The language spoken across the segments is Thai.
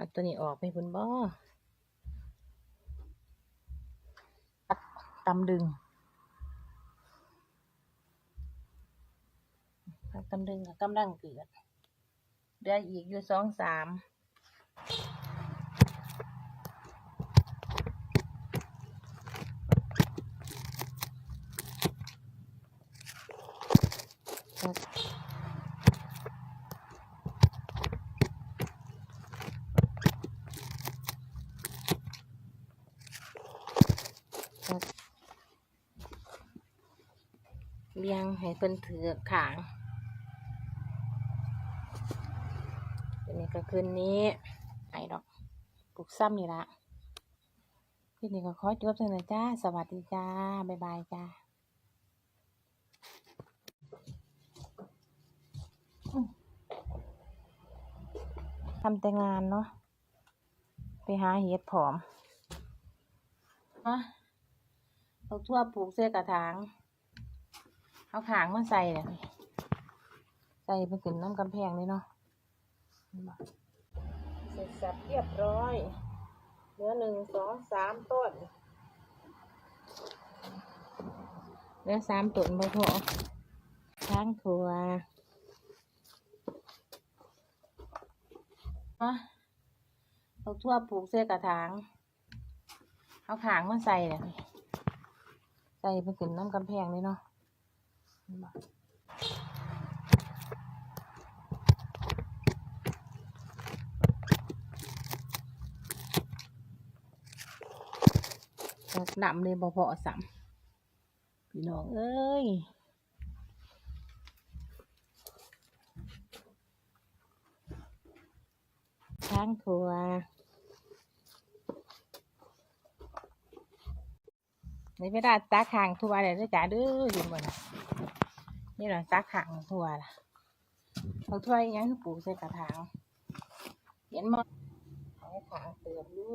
เอาตัวนี้ออกไปพุ่นบ่ตำดึงตำดึงกับกำลังเกิดเดืออีกอยู่สองสาม เลี้ยงให้เพิ่นถือขางตัวนี้ก็คืนนี้ไอ้ดอกปลูกซ้ำนี่ละทีนี้ก็ขอจบเท่านั้นจ้า สวัสดีจ้า บ๊ายบายจ้าทำแต่งานเนาะ ไปหาเห็ดผอมมาเอาทั่วปลูกเสื้อกระถาง เอาขางมาใส่เลยใส่ไปขึ้นน้ำกำแพงเลยเนาะเห็นบ่เสร็จสับเรียบร้อย เหลือหนึ่งสองสามต้นเหลือสามต้นบ่พอช้างถั่วมาเอาทั่วปลูกเสื้อกระถาง เอาขางมาใส่เลยใส่ไปขึ้นน้ำกำแพงเลยเนาะ ดำเลยบ่พอสัมพี่น้องเอ้ยช้างทัวในเวลาตักหางทัวเลยด้วยจ้าเด้อยู่บนน่ะ นี่แหละตักหางทัวล่ะเอาถ้วยยังปลูกใส่กระถางเห็นมั้ยเอาขางเติมอยู่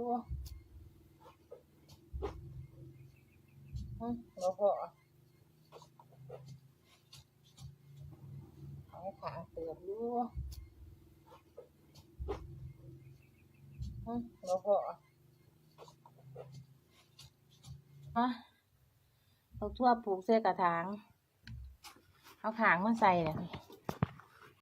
อืมบ่พอเอาให้ขางเติมอยู่อืมบ่พอมาเอาทั่วปลูกใส่กระถาง เอาขางมาใส่เลย